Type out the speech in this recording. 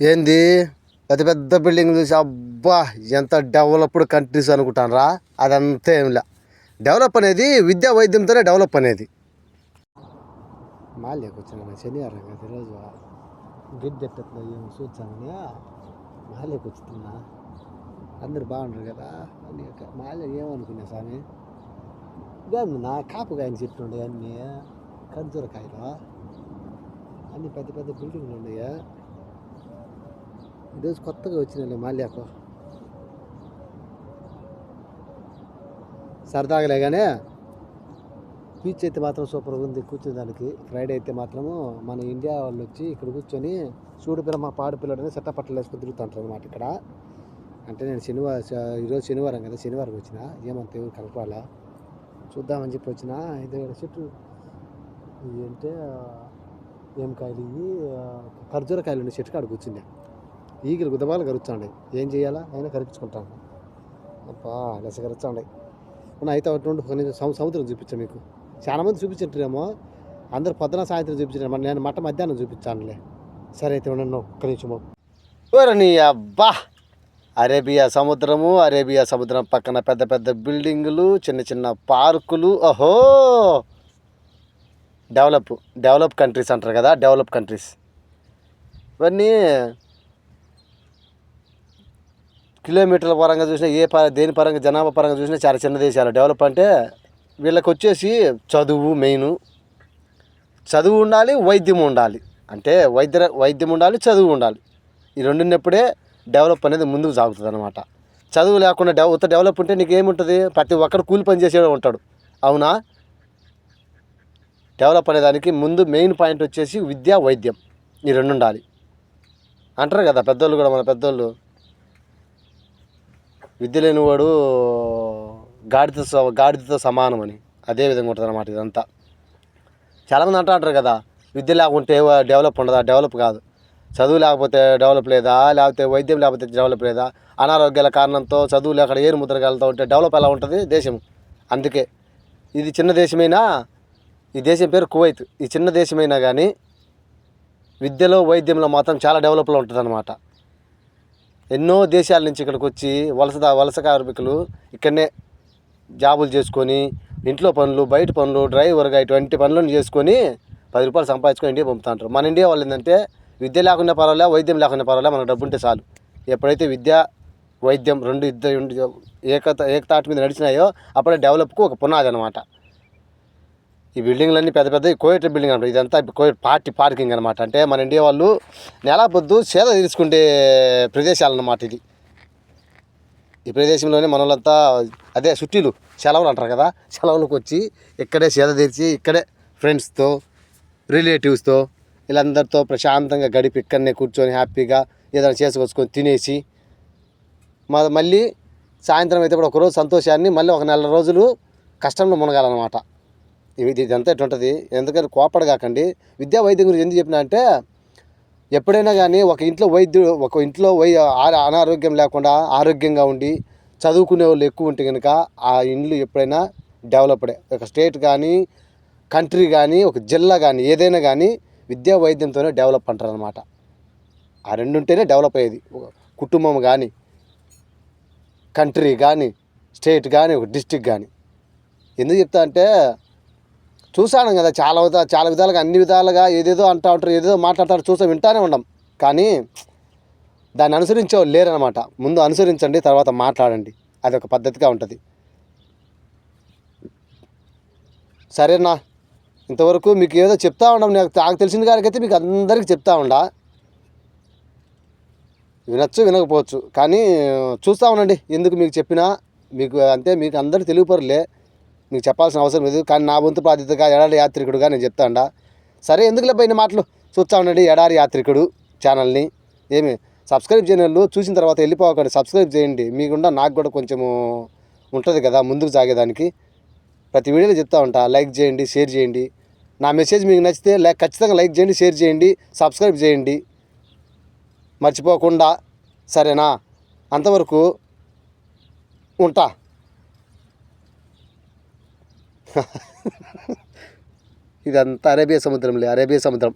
ఏంది? పెద్ద పెద్ద బిల్డింగ్ చూసి అబ్బా ఎంత డెవలప్డ్ కంట్రీస్ అనుకుంటానరా? అదంతా ఏంలే డెవలప్ అనేది విద్యా వైద్యంతోనే డెవలప్ అనేది. మాల్యాకి వచ్చిన శనివారం కదా ఈరోజు గిడ్డ ఎట్లా ఏమో చూచామని అందరు బాగుంటారు కదా? అని మాలే ఏమనుకున్నా స్వామి? ఇదేమి నా కాపుకాయని చెట్లు ఉండే అన్నీ ఖర్జూరకాయలు అన్ని పెద్ద పెద్ద బిల్డింగ్లు ఉన్నాయా? ఈరోజు కొత్తగా వచ్చిన మాల్యాకు సరదాగలేగానే బీచ్ అయితే మాత్రం సూపర్గా ఉంది కూర్చునేదానికి ఫ్రైడే అయితే మాత్రము మన ఇండియా వాళ్ళు వచ్చి ఇక్కడ కూర్చొని చూడు పిల్ల మా పాడు పిల్లడని సెట్టపట్టలు వేసుకుని తిరుగుతుంటారు అనమాట ఇక్కడ. అంటే నేను శనివారం ఈరోజు శనివారం కదా శనివారం వచ్చిన ఏమంత ఎవరు కలపాలా చూద్దామని చెప్పి వచ్చిన ఇది చెట్టు ఇది అంటే ఏం కాయలు ఇవి? ఖర్జూర కాయలు ఉండే చెట్టు కాడ కూర్చున్నా. ఈగలు గుద్దబాలు కరుచుండే ఏం చేయాలా? అయినా కరిపించుకుంటాను. అబ్బా లెస కరుచుండే ఉన్న అయితే ఒకటి నుండి సము- సముద్రం చూపించాను మీకు. చాలా మంది చూపించారేమో అందరు పొద్దున సాయంత్రం చూపించారు మరి నేను మట్ట మధ్యాహ్నం చూపించానులే. సరే అయితే ఉండండి ఒక్క నిమిషము. నీ అబ్బా! అరేబియా సముద్రము అరేబియా సముద్రం పక్కన పెద్ద పెద్ద బిల్డింగులు చిన్న చిన్న పార్కులు ఓహో! డెవలప్ డెవలప్ కంట్రీస్ అంటారు కదా డెవలప్ కంట్రీస్. ఇవన్నీ కిలోమీటర్ల పరంగా చూసినా ఏ ప దేని పరంగా జనాభా పరంగా చూసినా చాలా చిన్న దేశాలు. డెవలప్ అంటే వీళ్ళకి వచ్చేసి చదువు మెయిన్ చదువు ఉండాలి వైద్యం ఉండాలి. అంటే వైద్య వైద్యం ఉండాలి చదువు ఉండాలి. ఈ రెండున్నప్పుడే డెవలప్ అనేది ముందుకు సాగుతుంది అనమాట చదువు లేకుండా డెవ ఉత్త డెవలప్ ఉంటే నీకు ఏముంటుంది ప్రతి ఒక్కరు కూలి పని చేసేవాడు ఉంటాడు. అవునా? డెవలప్ అనేదానికి ముందు మెయిన్ పాయింట్ వచ్చేసి విద్య వైద్యం. ఈ రెండు ఉండాలి అంటారు కదా పెద్దోళ్ళు కూడా మన పెద్దోళ్ళు. విద్య లేనివాడు గాడిద స- గాడిదతో సమానం అని అదే విధంగా ఉంటుంది అనమాట ఇదంతా. చాలామంది అంటారు కదా విద్య లేకుంటే డెవలప్ ఉండదా? డెవలప్ కాదు. చదువు లేకపోతే డెవలప్ లేదా? లేకపోతే వైద్యం లేకపోతే డెవలప్ లేదా? అనారోగ్యాల కారణంతో చదువు లేక ఏరు ముద్రగాలతో ఉంటే డెవలప్ ఎలా ఉంటుంది? దేశం అందుకే. ఇది చిన్న దేశమైనా ఈ దేశం పేరు కువైత్. ఈ చిన్న దేశమైనా కానీ విద్యలో వైద్యంలో మాత్రం చాలా డెవలప్లో ఉంటుంది అనమాట ఎన్నో దేశాల నుంచి ఇక్కడికి వచ్చి వలస వలస కార్మికులు ఇక్కడనే జాబులు చేసుకొని ఇంట్లో పనులు బయట పనులు డ్రైవర్గా ఇటువంటి పనులను చేసుకొని పది రూపాయలు సంపాదించుకొని ఇండియా పంపుతుంటారు మన ఇండియా వాళ్ళు ఏంటంటే విద్య లేకుండా పర్వాలే వైద్యం లేకుండా పర్వాలే మనకు డబ్బు ఉంటే చాలు. ఎప్పుడైతే విద్య వైద్యం రెండు ఇద్దరు ఏకత ఏకతాటి మీద నడిచినాయో అప్పుడే డెవలప్కు ఒక పునాది అనమాట ఈ బిల్డింగ్లన్నీ పెద్ద పెద్ద కోయట్ బిల్డింగ్ అంటారు. ఇదంతా కోయట్ పార్టీ పార్కింగ్ అనమాట అంటే మన ఇండియా వాళ్ళు నెల పొద్దు సేద తీసుకుంటే ప్రదేశాలన్నమాట ఇది. ఈ ప్రదేశంలోనే మనలంతా అదే చుట్టీలు సెలవులు అంటారు కదా. సెలవులకు వచ్చి ఇక్కడే సేద తీర్చి ఇక్కడే ఫ్రెండ్స్తో రిలేటివ్స్తో వీళ్ళందరితో ప్రశాంతంగా గడిపి ఇక్కడనే కూర్చొని హ్యాపీగా ఏదైనా చేసుకొచ్చుకొని తినేసి మా మళ్ళీ సాయంత్రం అయితే కూడా ఒకరోజు సంతోషాన్ని మళ్ళీ ఒక నెల రోజులు కష్టంలో మునగాలన్నమాట. ఇది ఇదంతా ఎట్లుంటుంది ఎందుకంటే కోపడ కాకండి. విద్యా వైద్యం గురించి ఎందుకు చెప్పినా అంటే ఎప్పుడైనా కానీ ఒక ఇంట్లో వైద్యుడు ఒక ఇంట్లో వై ఆ- అనారోగ్యం లేకుండా ఆరోగ్యంగా ఉండి చదువుకునే వాళ్ళు ఎక్కువ ఉంటే కనుక ఆ ఇండ్లు ఎప్పుడైనా డెవలప్డే ఒక స్టేట్ కానీ కంట్రీ కానీ ఒక జిల్లా కానీ ఏదైనా కానీ విద్యా వైద్యంతోనే డెవలప్ అంటారు అనమాట ఆ రెండు ఉంటేనే డెవలప్ అయ్యేది. కుటుంబం కానీ కంట్రీ కానీ స్టేట్ కానీ ఒక డిస్టిక్ కానీ ఎందుకు చెప్తా అంటే చూసాను కదా చాలా చాలా విధాలుగా అన్ని విధాలుగా ఏదేదో అంటూ ఉంటారు ఏదేదో మాట్లాడతారు చూసా వింటానే ఉండం కానీ దాన్ని అనుసరించే లేరనమాట ముందు అనుసరించండి తర్వాత మాట్లాడండి. అది ఒక పద్ధతిగా ఉంటుంది. సరేనా? ఇంతవరకు మీకు ఏదో చెప్తా ఉండం నాకు నాకు తెలిసిన గారికైతే మీకు అందరికీ చెప్తా ఉండా? వినొచ్చు వినకపోవచ్చు. కానీ చూస్తూ ఉండండి ఎందుకు మీకు చెప్పినా. మీకు అంతే మీకు అందరూ తెలియపరులే మీకు చెప్పాల్సిన అవసరం లేదు. కానీ నా వంతు బాధ్యతగా ఎడారి యాత్రికుడుగా నేను చెప్తాండా. సరే ఎందుకులే పోయిన మాటలు చూస్తా ఉండండి ఎడారి యాత్రికుడు ఛానల్ని. ఏమి సబ్స్క్రైబ్ చేయని వాళ్ళు చూసిన తర్వాత వెళ్ళిపోకండి. సబ్స్క్రైబ్ చేయండి. మీకుండా నాకు కూడా కొంచెము ఉంటుంది కదా ముందుకు సాగేదానికి. ప్రతి వీడియోలో చెప్తా ఉంటా. లైక్ చేయండి షేర్ చేయండి. నా మెసేజ్ మీకు నచ్చితే లైక్ ఖచ్చితంగా లైక్ చేయండి షేర్ చేయండి సబ్స్క్రైబ్ చేయండి. మర్చిపోకుండా సరేనా? అంతవరకు ఉంటా. ఇదంతా అరేబియా సముద్రంలే అరేబియా సముద్రం.